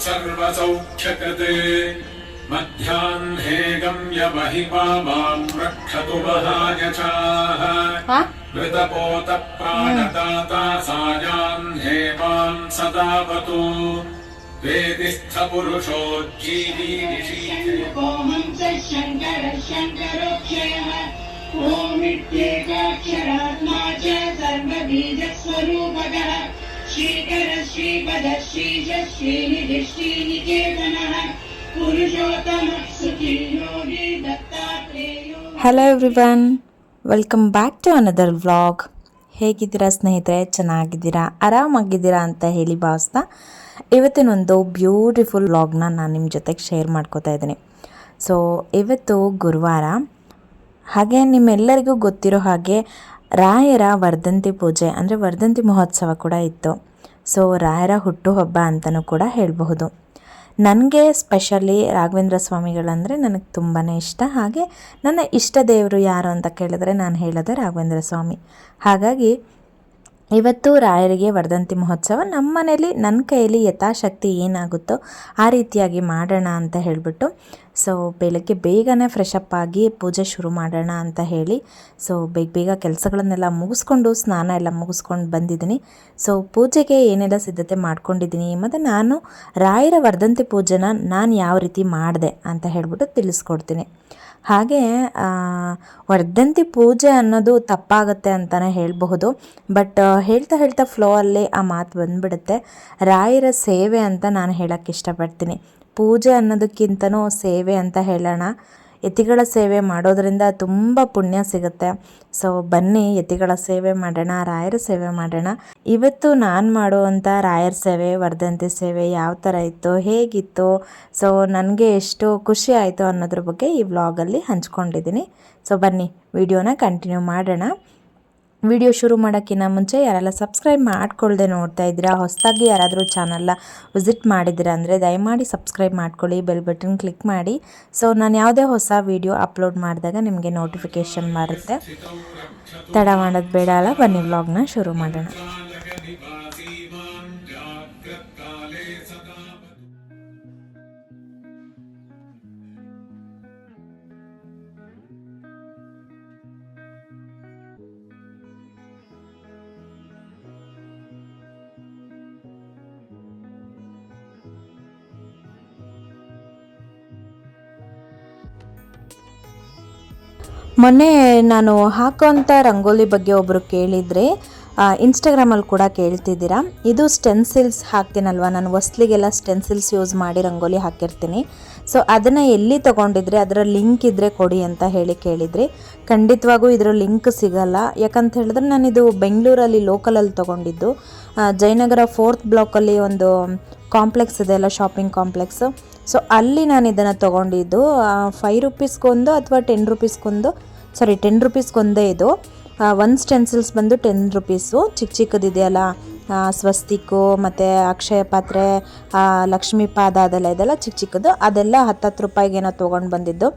तत्त्ववित्सर्वसौख्यकृते मध्याह्ने गम्य महिमा माम् रक्षतु महायचाः। ಹಾ मृतपोतप्राणदाता सायाह्ने माम् सदावतु। वेदिस्थपुरुषोज्जीवीनिशीते हंस शङ्कर शङ्करोक्षयः ॐ इत्येकाक्षरात्मा च सर्वबीजस्वरूपकः। ಶ್ರೀಕರ ಶ್ರೀಪದ ಶ್ರೀಜ ಶ್ರೀನಿಧಿ ಶ್ರೀನಿಕೇತನಃ ಪುರುಷೋತ್ತಮ ಸುಖಿಯೋಗಿ ದತ್ತಾತ್ರೇಯೋ. Hello everyone welcome back to another vlog ಹೇಗಿದ್ದೀರಾ ಸ್ನೇಹಿತರೆ? ಚೆನ್ನಾಗಿದ್ದೀರಾ? ಆರಾಮಾಗಿದ್ದೀರಾ ಅಂತ ಹೇಳಿ ಭಾವಿಸ್ತಾ ಇವತ್ತಿನೊಂದು ಬ್ಯೂಟಿಫುಲ್ ವ್ಲಾಗ್ನ ನಾನು ನಿಮ್ಮ ಜೊತೆಗೆ ಶೇರ್ ಮಾಡ್ಕೋತಾ ಇದ್ದೀನಿ. ಸೊ ಇವತ್ತು ಗುರುವಾರ. ಹಾಗೆ ನಿಮ್ಮೆಲ್ಲರಿಗೂ ಗೊತ್ತಿರೋ ಹಾಗೆ ರಾಯರ ವರ್ಧಂತಿ ಪೂಜೆ ಅಂದರೆ ವರ್ಧಂತಿ ಮಹೋತ್ಸವ ಕೂಡ ಇತ್ತು. ಸೊ ರಾಯರ ಹುಟ್ಟುಹಬ್ಬ ಅಂತಲೂ ಕೂಡ ಹೇಳಬಹುದು. ನನಗೆ ಸ್ಪೆಷಲಿ ರಾಘವೇಂದ್ರ ಸ್ವಾಮಿಗಳಂದರೆ ನನಗೆ ತುಂಬಾ ಇಷ್ಟ. ಹಾಗೆ ನನ್ನ ಇಷ್ಟ ದೇವರು ಯಾರು ಅಂತ ಕೇಳಿದ್ರೆ ನಾನು ಹೇಳಿದೆ ರಾಘವೇಂದ್ರ ಸ್ವಾಮಿ. ಹಾಗಾಗಿ ಇವತ್ತು ರಾಯರಿಗೆ ವರ್ಧಂತಿ ಮಹೋತ್ಸವ. ನಮ್ಮ ಮನೇಲಿ ನನ್ನ ಕೈಯಲ್ಲಿ ಯಥಾಶಕ್ತಿ ಏನಾಗುತ್ತೋ ಆ ರೀತಿಯಾಗಿ ಮಾಡೋಣ ಅಂತ ಹೇಳಿಬಿಟ್ಟು, ಸೊ ಬೆಳಗ್ಗೆ ಬೇಗನೆ ಫ್ರೆಶ್ ಅಪ್ ಆಗಿ ಪೂಜೆ ಶುರು ಮಾಡೋಣ ಅಂತ ಹೇಳಿ, ಸೊ ಬೇಗ ಬೇಗ ಕೆಲಸಗಳನ್ನೆಲ್ಲ ಮುಗಿಸ್ಕೊಂಡು, ಸ್ನಾನ ಎಲ್ಲ ಮುಗಿಸ್ಕೊಂಡು ಬಂದಿದ್ದೀನಿ. ಸೊ ಪೂಜೆಗೆ ಏನೆಲ್ಲ ಸಿದ್ಧತೆ ಮಾಡ್ಕೊಂಡಿದ್ದೀನಿ ಮತ್ತು ನಾನು ರಾಯರ ವರ್ಧಂತಿ ಪೂಜೆನ ನಾನು ಯಾವ ರೀತಿ ಮಾಡಿದೆ ಅಂತ ಹೇಳಿಬಿಟ್ಟು ತಿಳಿಸ್ಕೊಡ್ತೀನಿ. ಹಾಗೆ ವರ್ಧಂತಿ ಪೂಜೆ ಅನ್ನೋದು ತಪ್ಪಾಗುತ್ತೆ ಅಂತಲೇ ಹೇಳಬಹುದು. ಬಟ್ ಹೇಳ್ತಾ ಹೇಳ್ತಾ ಫ್ಲೋ ಅಲ್ಲಿ ಆ ಮಾತು ಬಂದ್ಬಿಡುತ್ತೆ. ರಾಯರ ಸೇವೆ ಅಂತ ನಾನು ಹೇಳೋಕ್ಕೆ ಇಷ್ಟಪಡ್ತೀನಿ. ಪೂಜೆ ಅನ್ನೋದಕ್ಕಿಂತನೂ ಸೇವೆ ಅಂತ ಹೇಳೋಣ. ಯತಿಗಳ ಸೇವೆ ಮಾಡೋದರಿಂದ ತುಂಬ ಪುಣ್ಯ ಸಿಗುತ್ತೆ. ಸೊ ಬನ್ನಿ, ಯತಿಗಳ ಸೇವೆ ಮಾಡೋಣ, ರಾಯರ ಸೇವೆ ಮಾಡೋಣ. ಇವತ್ತು ನಾನು ಮಾಡುವಂಥ ರಾಯರ ಸೇವೆ, ವರ್ಧಂತಿ ಸೇವೆ ಯಾವ ಥರ ಇತ್ತು, ಹೇಗಿತ್ತು? ಸೊ ನನಗೆ ಎಷ್ಟು ಖುಷಿ ಆಯಿತು ಅನ್ನೋದ್ರ ಬಗ್ಗೆ ಈ ವ್ಲಾಗಲ್ಲಿ ಹಂಚ್ಕೊಂಡಿದ್ದೀನಿ. ಸೊ ಬನ್ನಿ ವಿಡಿಯೋನ ಕಂಟಿನ್ಯೂ ಮಾಡೋಣ. ವಿಡಿಯೋ ಶುರು ಮಾಡೋಕ್ಕಿಂತ ಮುಂಚೆ ಯಾರೆಲ್ಲ ಸಬ್ಸ್ಕ್ರೈಬ್ ಮಾಡ್ಕೊಳ್ಳದೆ ನೋಡ್ತಾ ಇದ್ದೀರಾ, ಹೊಸದಾಗಿ ಯಾರಾದರೂ ಚಾನಲ್ನ ವಿಸಿಟ್ ಮಾಡಿದ್ದೀರಾ ಅಂದರೆ ದಯಮಾಡಿ ಸಬ್ಸ್ಕ್ರೈಬ್ ಮಾಡ್ಕೊಳ್ಳಿ, ಬೆಲ್ ಬಟನ್ ಕ್ಲಿಕ್ ಮಾಡಿ. ಸೊ ನಾನು ಯಾವುದೇ ಹೊಸ ವಿಡಿಯೋ ಅಪ್ಲೋಡ್ ಮಾಡಿದಾಗ ನಿಮಗೆ ನೋಟಿಫಿಕೇಷನ್ ಬರುತ್ತೆ. ತಡ ಮಾಡೋದು ಬೇಡ ಅಲ್ಲ, ಬನ್ನಿ ವ್ಲಾಗ್ನ ಶುರು ಮಾಡೋಣ. ಮೊನ್ನೆ ನಾನು ಹಾಕೋಂಥ ರಂಗೋಲಿ ಬಗ್ಗೆ ಒಬ್ಬರು ಕೇಳಿದರೆ ಇನ್ಸ್ಟಾಗ್ರಾಮಲ್ಲಿ ಕೂಡ ಕೇಳ್ತಿದ್ದೀರಾ. ಇದು ಸ್ಟೆನ್ಸಿಲ್ಸ್ ಹಾಕ್ತೀನಲ್ವ? ನಾನು ಹೊಸ್ಲಿಗೆಲ್ಲ ಸ್ಟೆನ್ಸಿಲ್ಸ್ ಯೂಸ್ ಮಾಡಿ ರಂಗೋಲಿ ಹಾಕಿರ್ತೀನಿ. ಸೊ ಅದನ್ನು ಎಲ್ಲಿ ತೊಗೊಂಡಿದ್ರೆ, ಅದರ ಲಿಂಕ್ ಇದ್ದರೆ ಕೊಡಿ ಅಂತ ಹೇಳಿ ಕೇಳಿದರೆ, ಖಂಡಿತವಾಗೂ ಇದರ ಲಿಂಕ್ ಸಿಗಲ್ಲ. ಯಾಕಂತ ಹೇಳಿದ್ರೆ, ನಾನಿದು ಬೆಂಗಳೂರಲ್ಲಿ ಲೋಕಲಲ್ಲಿ ತೊಗೊಂಡಿದ್ದು. ಜಯನಗರ ಫೋರ್ತ್ ಬ್ಲಾಕಲ್ಲಿ ಒಂದು ಕಾಂಪ್ಲೆಕ್ಸ್ ಇದೆ ಅಲ್ಲ ಶಾಪಿಂಗ್ ಕಾಂಪ್ಲೆಕ್ಸು ಸೊ ಅಲ್ಲಿ ನಾನು ಇದನ್ನು ತೊಗೊಂಡಿದ್ದು ಫೈವ್ ರುಪೀಸ್ಗೊಂದು ಅಥವಾ ಟೆನ್ ರುಪೀಸ್ಗೊಂದು ಸಾರಿ ಟೆನ್ ರುಪೀಸ್ಗೊಂದೇ ಇದು. ಒನ್ ಸ್ಟೆನ್ಸಿಲ್ಸ್ ಬಂದು ಟೆನ್ ರುಪೀಸು ಚಿಕ್ಕ ಚಿಕ್ಕದಿದೆಯಲ್ಲ ಸ್ವಸ್ತಿಕು, ಮತ್ತು ಅಕ್ಷಯ ಪಾತ್ರೆ ಲಕ್ಷ್ಮಿ ಪಾದ ಅದೆಲ್ಲ ಇದೆಲ್ಲ ಚಿಕ್ಕ ಚಿಕ್ಕದು. ಅದೆಲ್ಲ ಹತ್ತತ್ತು ರೂಪಾಯಿಗೇನೋ ತೊಗೊಂಡು ಬಂದಿದ್ದು.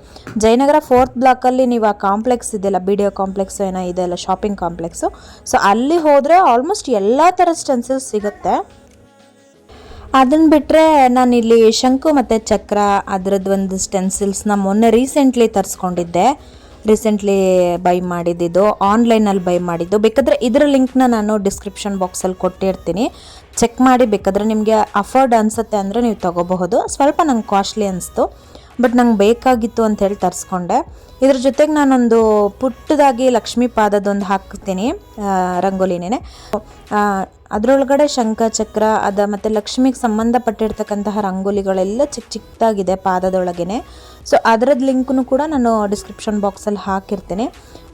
ಜಯನಗರ ಫೋರ್ತ್ ಬ್ಲಾಕಲ್ಲಿ ನೀವು ಆ ಕಾಂಪ್ಲೆಕ್ಸ್ ಇದೆಯಲ್ಲ ಬಿ ಡಿ ಒ ಕಾಂಪ್ಲೆಕ್ಸ್ ಏನೋ ಇದೆಯಲ್ಲ ಶಾಪಿಂಗ್ ಕಾಂಪ್ಲೆಕ್ಸು ಸೊ ಅಲ್ಲಿ ಹೋದರೆ ಆಲ್ಮೋಸ್ಟ್ ಎಲ್ಲ ಥರ ಸ್ಟೆನ್ಸಿಲ್ಸ್ ಸಿಗುತ್ತೆ. ಅದನ್ನು ಬಿಟ್ಟರೆ ಇಲ್ಲಿ ಶಂಕು ಮತ್ತು ಚಕ್ರ ಅದರದ್ದು ಒಂದು ಸ್ಟೆನ್ಸಿಲ್ಸ್ನ ಮೊನ್ನೆ ರೀಸೆಂಟ್ಲಿ ತರಿಸ್ಕೊಂಡಿದ್ದೆ. ರೀಸೆಂಟ್ಲಿ ಬೈ ಮಾಡಿದ್ದು ಆನ್ಲೈನಲ್ಲಿ ಬೈ ಮಾಡಿದ್ದು. ಬೇಕಾದರೆ ಇದರ ಲಿಂಕ್ನ ನಾನು ಡಿಸ್ಕ್ರಿಪ್ಷನ್ ಬಾಕ್ಸಲ್ಲಿ ಕೊಟ್ಟಿರ್ತೀನಿ. ಚೆಕ್ ಮಾಡಿ, ಬೇಕಾದರೆ ನಿಮಗೆ ಅಫೋರ್ಡ್ ಅನಿಸುತ್ತೆ ಅಂದರೆ ನೀವು ತೊಗೋಬಹುದು. ಸ್ವಲ್ಪ ನಂಗೆ ಕಾಸ್ಟ್ಲಿ ಅನಿಸ್ತು. ಬಟ್ ನಂಗೆ ಬೇಕಾಗಿತ್ತು ಅಂತ ಹೇಳಿ ತರಿಸ್ಕೊಂಡೆ. ಇದ್ರ ಜೊತೆಗೆ ನಾನೊಂದು ಪುಟ್ಟದಾಗಿ ಲಕ್ಷ್ಮೀ ಪಾದದೊಂದು ಹಾಕ್ತೀನಿ ರಂಗೋಲಿನೇ ಅದರೊಳಗಡೆ ಶಂಖ, ಚಕ್ರ, ಅದ ಮತ್ತು ಲಕ್ಷ್ಮಿಗೆ ಸಂಬಂಧಪಟ್ಟಿರ್ತಕ್ಕಂತಹ ರಂಗೋಲಿಗಳೆಲ್ಲ ಚಿಕ್ಕ ಚಿಕ್ಕದಾಗಿದೆ ಪಾದದೊಳಗೇ ಸೊ ಅದರದ್ದು ಲಿಂಕ್ನು ಕೂಡ ನಾನು ಡಿಸ್ಕ್ರಿಪ್ಷನ್ ಬಾಕ್ಸಲ್ಲಿ ಹಾಕಿರ್ತೀನಿ.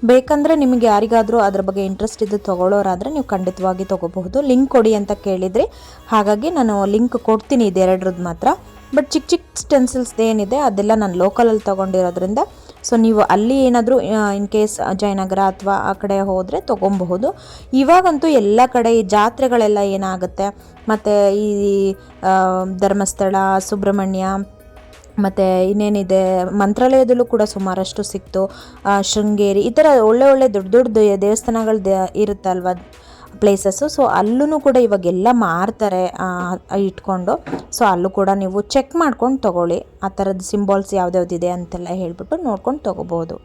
ಬೇಕಂದರೆ ನಿಮಗೆ ಯಾರಿಗಾದರೂ ಅದ್ರ ಬಗ್ಗೆ ಇಂಟ್ರೆಸ್ಟ್ ಇದ್ದು ತೊಗೊಳ್ಳೋರಾದರೆ ನೀವು ಖಂಡಿತವಾಗಿ ತೊಗೋಬಹುದು. ಲಿಂಕ್ ಕೊಡಿ ಅಂತ ಕೇಳಿದ್ರಿ. ಹಾಗಾಗಿ ನಾನು ಲಿಂಕ್ ಕೊಡ್ತೀನಿ ಇದೆರಡ್ರದ್ದು ಮಾತ್ರ. ಬಟ್ ಚಿಕ್ಕ ಚಿಕ್ಕ ಸ್ಟೆನ್ಸಿಲ್ಸ್ ಏನಿದೆ ಅದೆಲ್ಲ ನಾನು ಲೋಕಲಲ್ಲಿ ತೊಗೊಂಡಿರೋದ್ರಿಂದ ಸೊ ನೀವು ಅಲ್ಲಿ ಏನಾದರೂ ಇನ್ ಕೇಸ್ ಜಯನಗರ ಅಥವಾ ಆ ಕಡೆ ಹೋದರೆ ತೊಗೊಬಹುದು. ಇವಾಗಂತೂ ಎಲ್ಲ ಕಡೆ ಈ ಜಾತ್ರೆಗಳೆಲ್ಲ ಏನಾಗುತ್ತೆ, ಮತ್ತು ಈ ಧರ್ಮಸ್ಥಳ, ಸುಬ್ರಹ್ಮಣ್ಯ, ಮತ್ತು ಇನ್ನೇನಿದೆ, ಮಂತ್ರಾಲಯದಲ್ಲೂ ಕೂಡ ಸುಮಾರಷ್ಟು ಸಿಕ್ತು ಶೃಂಗೇರಿ, ಈ ಥರ ಒಳ್ಳೆ ಒಳ್ಳೆ ದೊಡ್ಡ ದೊಡ್ಡ ದೇವಸ್ಥಾನಗಳು ದೇ, ಇರುತ್ತಲ್ವ? ಪ್ಲೇಸಸ್ಸು ಸೊ ಅಲ್ಲೂ ಕೂಡ ಇವಾಗೆಲ್ಲ ಮಾರ್ತಾರೆ ಇಟ್ಕೊಂಡು. ಸೊ ಅಲ್ಲೂ ಕೂಡ ನೀವು ಚೆಕ್ ಮಾಡ್ಕೊಂಡು ತೊಗೊಳ್ಳಿ. ಆ ಥರದ್ದು ಸಿಂಬಾಲ್ಸ್ ಇದೆ ಅಂತೆಲ್ಲ ಹೇಳಿಬಿಟ್ಟು ನೋಡ್ಕೊಂಡು ತೊಗೋಬೋದು.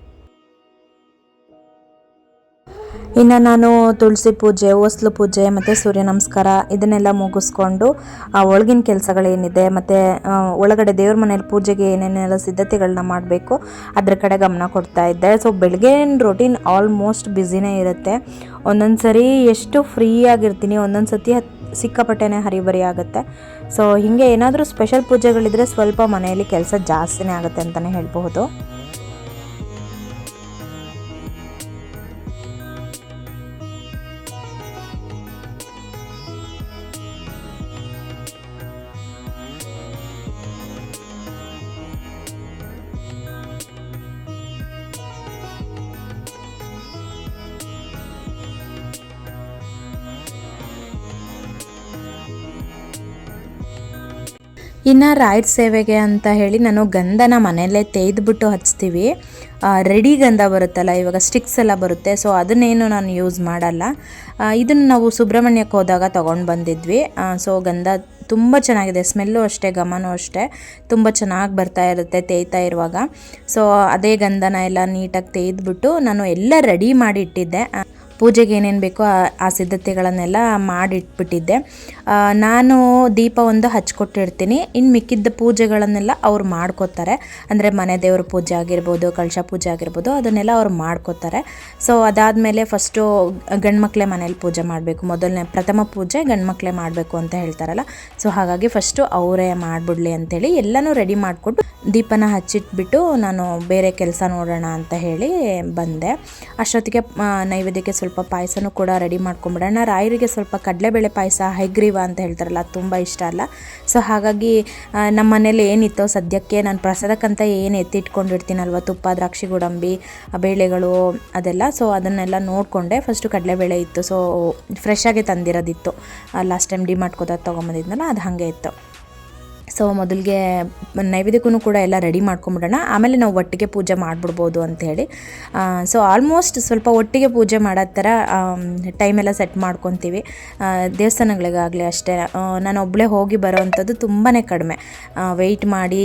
ಇನ್ನು ನಾನು ತುಳಸಿ ಪೂಜೆ ಓಸ್ಲು ಪೂಜೆ ಮತ್ತು ಸೂರ್ಯ ನಮಸ್ಕಾರ ಇದನ್ನೆಲ್ಲ ಮುಗಿಸ್ಕೊಂಡು, ಆ, ಒಳಗಿನ ಕೆಲಸಗಳೇನಿದೆ ಮತ್ತು ಒಳಗಡೆ ದೇವ್ರ ಮನೇಲಿ ಪೂಜೆಗೆ ಏನೇನೆಲ್ಲ ಸಿದ್ಧತೆಗಳನ್ನ ಮಾಡಬೇಕು, ಅದ್ರ ಕಡೆ ಗಮನ ಕೊಡ್ತಾ ಇದ್ದೆ. ಸೊ ಬೆಳಗ್ಗಿನ ರೊಟೀನ್ ಆಲ್ಮೋಸ್ಟ್ ಬ್ಯುಸಿನೇ ಇರುತ್ತೆ. ಒಂದೊಂದು ಸರಿ ಎಷ್ಟು ಫ್ರೀ ಆಗಿರ್ತೀನಿ ಒಂದೊಂದು ಸತಿ ಸಿಕ್ಕಾಪಟ್ಟೆನೇ ಹರಿಬರಿ ಆಗುತ್ತೆ. ಸೊ ಹೀಗೆ ಏನಾದರೂ ಸ್ಪೆಷಲ್ ಪೂಜೆಗಳಿದ್ರೆ ಸ್ವಲ್ಪ ಮನೆಯಲ್ಲಿ ಕೆಲಸ ಜಾಸ್ತಿನೇ ಆಗುತ್ತೆ ಅಂತಲೇ ಹೇಳ್ಬಹುದು. ಇನ್ನು ರಾಯರ್ ಸೇವೆಗೆ ಅಂತ ಹೇಳಿ ನಾನು ಗಂಧನ ಮನೆಯಲ್ಲೇ ತೆಗೆದ್ಬಿಟ್ಟು ಹಚ್ತೀವಿ. ರೆಡಿ ಗಂಧ ಬರುತ್ತಲ್ಲ, ಇವಾಗ ಸ್ಟಿಕ್ಸ್ ಎಲ್ಲ ಬರುತ್ತೆ. ಸೊ ಅದನ್ನೇನು ನಾನು ಯೂಸ್ ಮಾಡಲ್ಲ. ಇದನ್ನು ನಾವು ಸುಬ್ರಹ್ಮಣ್ಯಕ್ಕೆ ಹೋದಾಗ ತೊಗೊಂಡು ಬಂದಿದ್ವಿ. ಸೊ ಗಂಧ ತುಂಬ ಚೆನ್ನಾಗಿದೆ. ಸ್ಮೆಲ್ಲು ಅಷ್ಟೇ, ಘಮನೂ ಅಷ್ಟೇ. ತುಂಬ ಚೆನ್ನಾಗಿ ಬರ್ತಾ ಇರುತ್ತೆ ತೇಯ್ತಾ ಇರುವಾಗ. ಸೊ ಅದೇ ಗಂಧನ ಎಲ್ಲ ನೀಟಾಗಿ ತೆಗೆದ್ಬಿಟ್ಟು ನಾನು ಎಲ್ಲ ರೆಡಿ ಮಾಡಿ ಇಟ್ಟಿದ್ದೆ. ಪೂಜೆಗೆ ಏನೇನು ಬೇಕೋ ಆ- ಸಿದ್ಧತೆಗಳನ್ನೆಲ್ಲ ಮಾಡಿಟ್ಬಿಟ್ಟಿದ್ದೆ. ನಾನು ದೀಪ ಒಂದು ಹಚ್ಕೊಟ್ಟಿರ್ತೀನಿ. ಇನ್ನು ಮಿಕ್ಕಿದ್ದ ಪೂಜೆಗಳನ್ನೆಲ್ಲ ಅವ್ರು ಮಾಡ್ಕೋತಾರೆ. ಅಂದರೆ ಮನೆ ದೇವ್ರ ಪೂಜೆ ಆಗಿರ್ಬೋದು, ಕಳಶ ಪೂಜೆ ಆಗಿರ್ಬೋದು, ಅದನ್ನೆಲ್ಲ ಅವ್ರು ಮಾಡ್ಕೋತಾರೆ. ಸೊ ಅದಾದಮೇಲೆ ಫಸ್ಟು ಗಂಡ್ಮಕ್ಳೇ ಮನೇಲಿ ಪೂಜೆ ಮಾಡಬೇಕು. ಮೊದಲನೇ, ಪ್ರಥಮ ಪೂಜೆ ಗಂಡ್ಮಕ್ಳೇ ಮಾಡಬೇಕು ಅಂತ ಹೇಳ್ತಾರಲ್ಲ. ಸೊ ಹಾಗಾಗಿ ಫಸ್ಟು ಅವರೇ ಮಾಡಿಬಿಡ್ಲಿ ಅಂತೇಳಿ ಎಲ್ಲನೂ ರೆಡಿ ಮಾಡಿಕೊಟ್ಟು ದೀಪನ ಹಚ್ಚಿಟ್ಬಿಟ್ಟು ನಾನು ಬೇರೆ ಕೆಲಸ ನೋಡೋಣ ಅಂತ ಹೇಳಿ ಬಂದೆ. ಅಷ್ಟೊತ್ತಿಗೆ ನೈವೇದ್ಯಕ್ಕೆ ಸ್ವಲ್ಪ ಪಾಯಸನೂ ಕೂಡ ರೆಡಿ ಮಾಡ್ಕೊಂಬಿಡೋಣ. ರಾಯರಿಗೆ ಸ್ವಲ್ಪ ಕಡಲೆಬೇಳೆ ಪಾಯಸ ಹೈಗ್ರೀವ ಅಂತ ಹೇಳ್ತಾರಲ್ಲ ತುಂಬ ಇಷ್ಟ ಅಲ್ಲ. ಸೊ ಹಾಗಾಗಿ ನಮ್ಮ ಮನೇಲಿ ಏನಿತ್ತೋ ಸದ್ಯಕ್ಕೆ ನಾನು ಪ್ರಸಾದಕ್ಕಂತ ಏನು ಎತ್ತಿಟ್ಕೊಂಡಿರ್ತೀನಲ್ವ, ತುಪ್ಪ, ದ್ರಾಕ್ಷಿ ಗೋಡಂಬಿ ಬೇಳೆಗಳು, ಅದೆಲ್ಲ. ಸೊ ಅದನ್ನೆಲ್ಲ ನೋಡಿಕೊಂಡೆ. ಫಸ್ಟು ಕಡಲೆಬೇಳೆ ಇತ್ತು. ಸೊ ಫ್ರೆಶ್ ಆಗಿ ತಂದಿರೋದಿತ್ತು. ಲಾಸ್ಟ್ ಟೈಮ್ ಡಿ ಮಾಡ್ಕೋದಾಗ ತೊಗೊಂಬಂದಿದ್ನಲ್ಲ, ಅದು ಹಾಗೆ ಇತ್ತು. ಸೊ ಮೊದಲಿಗೆ ನೈವೇದ್ಯಕ್ಕೂ ಕೂಡ ಎಲ್ಲ ರೆಡಿ ಮಾಡ್ಕೊಂಬಿಡೋಣ. ಆಮೇಲೆ ನಾವು ಒಟ್ಟಿಗೆ ಪೂಜೆ ಮಾಡಿಬಿಡ್ಬೋದು ಅಂಥೇಳಿ ಸೊ ಆಲ್ಮೋಸ್ಟ್ ಸ್ವಲ್ಪ ಒಟ್ಟಿಗೆ ಪೂಜೆ ಮಾಡೋ ಥರ ಟೈಮೆಲ್ಲ ಸೆಟ್ ಮಾಡ್ಕೊತೀವಿ. ದೇವಸ್ಥಾನಗಳಿಗಾಗಲಿ ಅಷ್ಟೇ. ನಾನು ಒಬ್ಬಳೇ ಹೋಗಿ ಬರೋವಂಥದ್ದು ತುಂಬಾ ಕಡಿಮೆ. ವೆಯ್ಟ್ ಮಾಡಿ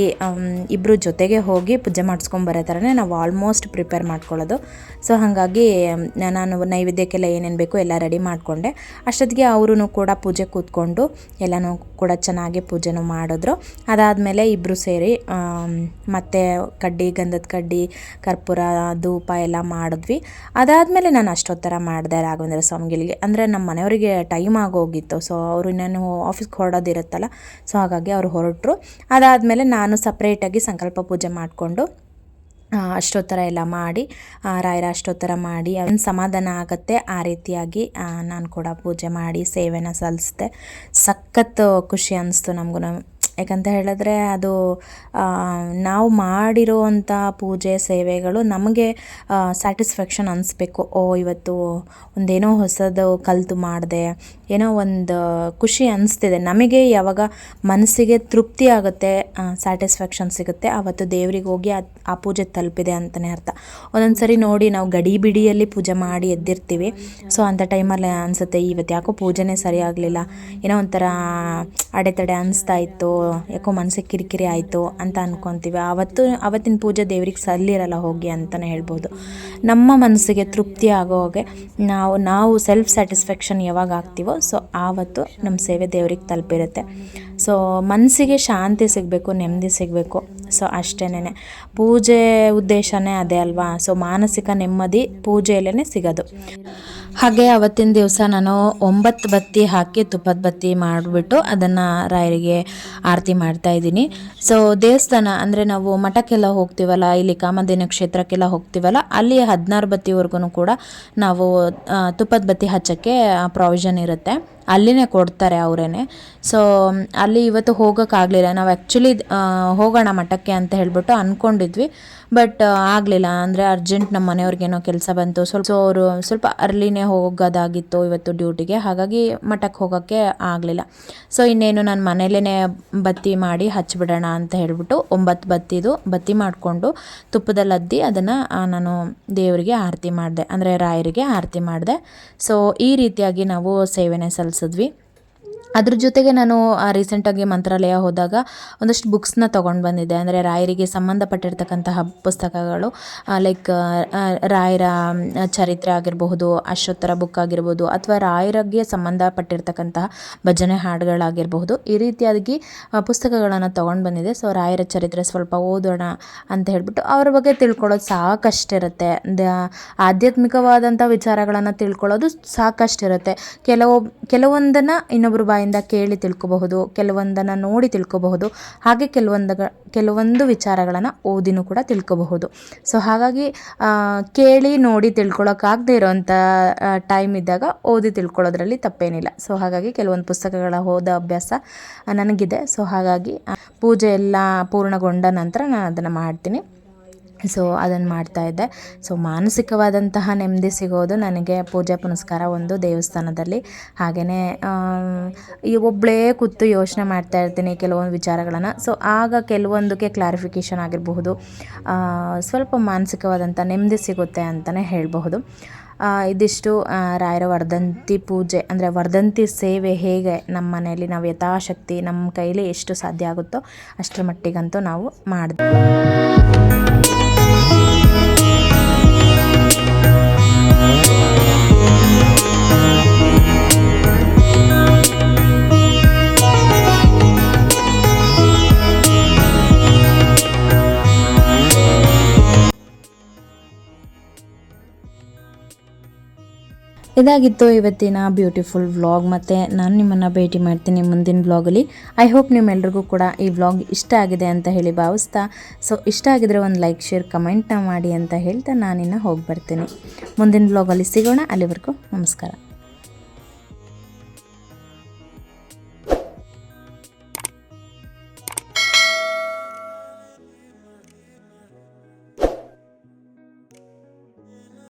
ಇಬ್ಬರು ಜೊತೆಗೆ ಹೋಗಿ ಪೂಜೆ ಮಾಡಿಸ್ಕೊಂಬರೋ ಥರನೇ ನಾವು ಆಲ್ಮೋಸ್ಟ್ ಪ್ರಿಪೇರ್ ಮಾಡ್ಕೊಳ್ಳೋದು. ಸೊ ಹಾಗಾಗಿ, ನಾನು ನೈವೇದ್ಯಕ್ಕೆಲ್ಲ ಏನೇನು ಬೇಕು ಎಲ್ಲ ರೆಡಿ ಮಾಡಿಕೊಂಡೆ. ಅಷ್ಟೊತ್ತಿಗೆ ಅವರು ಕೂಡ ಪೂಜೆ ಕೂತ್ಕೊಂಡು ಎಲ್ಲನೂ ಕೂಡ ಚೆನ್ನಾಗಿ ಪೂಜೆನೂ ಮಾಡಿದ್ರು. ಅದಾದಮೇಲೆ ಇಬ್ಬರು ಸೇರಿ ಮತ್ತೆ ಕಡ್ಡಿ, ಗಂಧದ ಕಡ್ಡಿ, ಕರ್ಪೂರ, ಧೂಪ ಎಲ್ಲ ಮಾಡಿದ್ವಿ. ಅದಾದಮೇಲೆ ನಾನು ಅಷ್ಟೊತ್ತರ ಮಾಡಿದೆ ರಾಘವೇಂದ್ರ ಸ್ವಾಮಿಗಳಿಗೆ ಅಂದರೆ ನಮ್ಮ ಮನೆಯವರಿಗೆ ಟೈಮ್ ಆಗೋಗಿತ್ತು. ಸೊ ಅವರು ಇನ್ನೇನು ಆಫೀಸ್ಗೆ ಹೊರಡೋದಿರುತ್ತಲ್ಲ ಸೊ ಹಾಗಾಗಿ ಅವರು ಹೊರಟರು. ಅದಾದಮೇಲೆ ನಾನು ಸಪ್ರೇಟಾಗಿ ಸಂಕಲ್ಪ ಪೂಜೆ ಮಾಡಿಕೊಂಡು ಅಷ್ಟೋತ್ತರ ಎಲ್ಲ ಮಾಡಿ ರಾಯರ ಅಷ್ಟೋತ್ತರ ಮಾಡಿ ಅದನ್ನು ಸಮಾಧಾನ ಆಗುತ್ತೆ ಆ ರೀತಿಯಾಗಿ ನಾನು ಕೂಡ ಪೂಜೆ ಮಾಡಿ, ಸೇವೆನ ಸಲ್ಲಿಸಿದೆ. ಸಖತ್ತು ಖುಷಿ ಅನ್ನಿಸ್ತು ನಮಗೂ ಯಾಕಂತ ಹೇಳಿದ್ರೆ ಅದು ನಾವು ಮಾಡಿರೋವಂಥ ಪೂಜೆ ಸೇವೆಗಳು ನಮಗೆ ಸ್ಯಾಟಿಸ್ಫ್ಯಾಕ್ಷನ್ ಅನಿಸ್ಬೇಕು. ಓ, ಇವತ್ತು ಒಂದೇನೋ ಹೊಸದು ಕಲಿತು ಮಾಡಿದೆ. ಏನೋ ಒಂದು ಖುಷಿ ಅನಿಸ್ತಿದೆ. ನಮಗೆ ಯಾವಾಗ ಮನಸ್ಸಿಗೆ ತೃಪ್ತಿ ಆಗುತ್ತೆ ಸ್ಯಾಟಿಸ್ಫ್ಯಾಕ್ಷನ್ ಸಿಗುತ್ತೆ ಆವತ್ತು ದೇವ್ರಿಗೆ ಹೋಗಿ ಆ- ಪೂಜೆ ತಲುಪಿದೆ ಅಂತಲೇ ಅರ್ಥ. ಒಂದೊಂದು ಸರಿ ನೋಡಿ ನಾವು ಗಡಿ ಬಿಡಿಯಲ್ಲಿ ಪೂಜೆ ಮಾಡಿ ಎದ್ದಿರ್ತೀವಿ. ಸೊ ಅಂಥ ಟೈಮಲ್ಲಿ ಅನಿಸುತ್ತೆ, ಇವತ್ತು ಯಾಕೋ ಪೂಜೆನೇ ಸರಿ ಆಗಲಿಲ್ಲ ಏನೋ ಒಂಥರ ಅಡೆತಡೆ ಅನಿಸ್ತಾ ಇತ್ತು, ಯಾಕೋ ಮನಸ್ಸಿಗೆ ಕಿರಿಕಿರಿ ಆಯಿತು ಅಂತ ಅನ್ಕೊತೀವಿ. ಆವತ್ತು ಆವತ್ತಿನ ಪೂಜೆ ದೇವ್ರಿಗೆ ಸಲ್ಲಿರಲ್ಲ, ಹೋಗಿ ಅಂತಲೇ ಹೇಳ್ಬೋದು. ನಮ್ಮ ಮನಸ್ಸಿಗೆ ತೃಪ್ತಿ ಆಗೋ ಹಾಗೆ ನಾವು ನಾವು ಸೆಲ್ಫ್ ಸ್ಯಾಟಿಸ್ಫ್ಯಾಕ್ಷನ್ ಯಾವಾಗ ಆಗ್ತೀವೋ ಸೊ ಆವತ್ತು ನಮ್ಮ ಸೇವೆ ದೇವ್ರಿಗೆ ತಲುಪಿರುತ್ತೆ. ಸೊ ಮನಸ್ಸಿಗೆ ಶಾಂತಿ ಸಿಗಬೇಕು, ನೆಮ್ಮದಿ ಸಿಗಬೇಕು. ಸೊ ಅಷ್ಟೇನೆ ಪೂಜೆ ಉದ್ದೇಶನೇ ಅದೇ ಅಲ್ವಾ? ಸೊ ಮಾನಸಿಕ ನೆಮ್ಮದಿ ಪೂಜೆಯಲ್ಲೇ ಸಿಗೋದು. ಹಾಗೆ ಅವತ್ತಿನ ದಿವಸ ನಾನು ಒಂಬತ್ತು ಬತ್ತಿ ಹಾಕಿ ತುಪ್ಪದ ಬತ್ತಿ ಮಾಡಿಬಿಟ್ಟು ಅದನ್ನು ರಾಯರಿಗೆ ಆರತಿ ಮಾಡ್ತಾ ಇದ್ದೀನಿ. ಸೊ ದೇವಸ್ಥಾನ ಅಂದರೆ ನಾವು ಮಠಕ್ಕೆಲ್ಲ ಹೋಗ್ತೀವಲ್ಲ, ಇಲ್ಲಿ ಕಾಮಧೇನು ಕ್ಷೇತ್ರಕ್ಕೆಲ್ಲ ಹೋಗ್ತೀವಲ್ಲ, ಅಲ್ಲಿ ಹದಿನಾರು ಬತ್ತಿವರೆಗೂ ಕೂಡ ನಾವು ತುಪ್ಪದ ಬತ್ತಿ ಹಚ್ಚೋಕ್ಕೆ ಪ್ರಾವಿಷನ್ ಇರುತ್ತೆ. ಅಲ್ಲಿನೇ ಕೊಡ್ತಾರೆ ಅವರೇನೆ. ಸೊ ಅಲ್ಲಿ ಇವತ್ತು ಹೋಗೋಕ್ಕಾಗಲಿಲ್ಲ ನಾವು ಆ್ಯಕ್ಚುಲಿ ಹೋಗೋಣ ಮಠಕ್ಕೆ ಅಂತ ಹೇಳ್ಬಿಟ್ಟು ಅಂದ್ಕೊಂಡಿದ್ವಿ ಬಟ್ ಆಗಲಿಲ್ಲ. ಅಂದರೆ ಅರ್ಜೆಂಟ್ ನಮ್ಮ ಮನೆಯವ್ರಿಗೇನೋ ಕೆಲಸ ಬಂತು. ಸ್ವಲ್ಪ ಸೊ ಅವರು ಸ್ವಲ್ಪ ಅರ್ಲಿನೇ ಹೋಗೋದಾಗಿತ್ತು ಇವತ್ತು ಡ್ಯೂಟಿಗೆ ಹಾಗಾಗಿ ಮಠಕ್ಕೆ ಹೋಗೋಕ್ಕೆ ಆಗಲಿಲ್ಲ. ಸೊ ಇನ್ನೇನು ನಾನು ಮನೇಲೇ ಬತ್ತಿ ಮಾಡಿ ಹಚ್ಚಿಬಿಡೋಣ ಅಂತ ಹೇಳಿಬಿಟ್ಟು ಒಂಬತ್ತು ಬತ್ತಿದು ಬತ್ತಿ ಮಾಡಿಕೊಂಡು ತುಪ್ಪದಲ್ಲಿ ಅದ್ದಿ ಅದನ್ನು ನಾನು ದೇವರಿಗೆ ಆರತಿ ಮಾಡಿದೆ. ಅಂದರೆ ರಾಯರಿಗೆ ಆರತಿ ಮಾಡಿದೆ. ಸೊ ಈ ರೀತಿಯಾಗಿ ನಾವು ಸೇವೆನೆ 22 ಅದ್ರ ಜೊತೆಗೆ ನಾನು ರೀಸೆಂಟಾಗಿ ಮಂತ್ರಾಲಯ ಹೋದಾಗ ಒಂದಷ್ಟು ಬುಕ್ಸ್ನ ತೊಗೊಂಡು ಬಂದಿದ್ದೆ. ಅಂದರೆ ರಾಯರಿಗೆ ಸಂಬಂಧಪಟ್ಟಿರ್ತಕ್ಕಂತಹ ಪುಸ್ತಕಗಳು ಲೈಕ್ ರಾಯರ ಚರಿತ್ರೆ ಆಗಿರಬಹುದು, ಅಶ್ವತ್ಥರ ಬುಕ್ ಆಗಿರ್ಬೋದು ಅಥವಾ ರಾಯರಿಗೆ ಸಂಬಂಧಪಟ್ಟಿರ್ತಕ್ಕಂತಹ ಭಜನೆ ಹಾಡುಗಳಾಗಿರಬಹುದು, ಈ ರೀತಿಯಾಗಿ ಪುಸ್ತಕಗಳನ್ನು ತೊಗೊಂಡು ಬಂದಿದೆ ಸೊ, ರಾಯರ ಚರಿತ್ರೆ ಸ್ವಲ್ಪ ಓದೋಣ ಅಂತ ಹೇಳ್ಬಿಟ್ಟು ಅವ್ರ ಬಗ್ಗೆ ತಿಳ್ಕೊಳ್ಳೋದು ಸಾಕಷ್ಟಿರುತ್ತೆ. ಆಧ್ಯಾತ್ಮಿಕವಾದಂಥ ವಿಚಾರಗಳನ್ನು ತಿಳ್ಕೊಳ್ಳೋದು ಸಾಕಷ್ಟಿರುತ್ತೆ. ಕೆಲವು, ಕೆಲವೊಂದನ್ನು ಇನ್ನೊಬ್ಬರ ಬಾಯಿಂದ ಕೇಳಿ ತಿಳ್ಕೊಬಹುದು, ಕೆಲವೊಂದನ್ನು ನೋಡಿ ತಿಳ್ಕೊಬಹುದು, ಹಾಗೆ ಕೆಲವೊಂದು ಕೆಲವೊಂದು ವಿಚಾರಗಳನ್ನು ಓದಿನೂ ಕೂಡ ತಿಳ್ಕೊಬಹುದು. ಸೊ ಹಾಗಾಗಿ ಕೇಳಿ ನೋಡಿ ತಿಳ್ಕೊಳಕ್ಕಾಗದೇ ಇರೋವಂಥ ಟೈಮ್ ಇದ್ದಾಗ ಓದಿ ತಿಳ್ಕೊಳ್ಳೋದ್ರಲ್ಲಿ ತಪ್ಪೇನಿಲ್ಲ. ಸೊ ಹಾಗಾಗಿ ಕೆಲವೊಂದು ಪುಸ್ತಕಗಳ ಓದೋ ಅಭ್ಯಾಸ ನನಗಿದೆ. ಸೊ ಹಾಗಾಗಿ ಪೂಜೆ ಎಲ್ಲ ಪೂರ್ಣಗೊಂಡ ನಂತರ ನಾನು ಅದನ್ನು ಮಾಡ್ತೀನಿ. ಸೊ ಅದನ್ನು ಮಾಡ್ತಾ ಇದ್ದೆ. ಸೊ ಮಾನಸಿಕವಾದಂತಹ ನೆಮ್ಮದಿ ಸಿಗೋದು ನನಗೆ ಪೂಜೆ ಪುನಸ್ಕಾರ ಒಂದು ದೇವಸ್ಥಾನದಲ್ಲಿ. ಹಾಗೆಯೇ ಈ ಒಬ್ಬಳೇ ಕೂತು ಯೋಚನೆ ಮಾಡ್ತಾ ಇರ್ತೀನಿ ಕೆಲವೊಂದು ವಿಚಾರಗಳನ್ನು. ಸೊ ಆಗ ಕೆಲವೊಂದಕ್ಕೆ ಕ್ಲಾರಿಫಿಕೇಷನ್ ಆಗಿರಬಹುದು. ಸ್ವಲ್ಪ ಮಾನಸಿಕವಾದಂಥ ನೆಮ್ಮದಿ ಸಿಗುತ್ತೆ ಅಂತಲೇ ಹೇಳಬಹುದು. ಇದಿಷ್ಟು ರಾಯರ ವರ್ಧಂತಿ ಪೂಜೆ, ಅಂದರೆ ವರ್ಧಂತಿ ಸೇವೆ ಹೇಗೆ ನಮ್ಮ ಮನೆಯಲ್ಲಿ ನಾವು ಯಥಾಶಕ್ತಿ ನಮ್ಮ ಕೈಲಿ ಎಷ್ಟು ಸಾಧ್ಯ ಆಗುತ್ತೋ ಅಷ್ಟರ ಮಟ್ಟಿಗಂತೂ ನಾವು ಮಾಡಿದ್ವಿ ಇದಾಗಿತ್ತು ಇವತ್ತಿನ ಬ್ಯೂಟಿಫುಲ್ ವ್ಲಾಗ್ ಮತ್ತು ನಾನು ನಿಮ್ಮನ್ನು ಭೇಟಿ ಮಾಡ್ತೀನಿ ಮುಂದಿನ ವ್ಲಾಗಲ್ಲಿ ಐ ಹೋಪ್ ನಿಮ್ಮೆಲ್ರಿಗೂ ಕೂಡ ಈ ವ್ಲಾಗ್ ಇಷ್ಟ ಆಗಿದೆ ಅಂತ ಹೇಳಿ ಭಾವಿಸ್ತಾ. ಸೊ ಇಷ್ಟ ಆಗಿದ್ರೆ ಒಂದು ಲೈಕ್ ಶೇರ್ ಕಮೆಂಟ್ನ ಮಾಡಿ ಅಂತ ಹೇಳ್ತಾ ನಾನಿನ್ನು ಹೋಗಿ ಬರ್ತೀನಿ. ಮುಂದಿನ ವ್ಲಾಗಲ್ಲಿ ಸಿಗೋಣ. ಅಲ್ಲಿವರೆಗೂ ನಮಸ್ಕಾರ.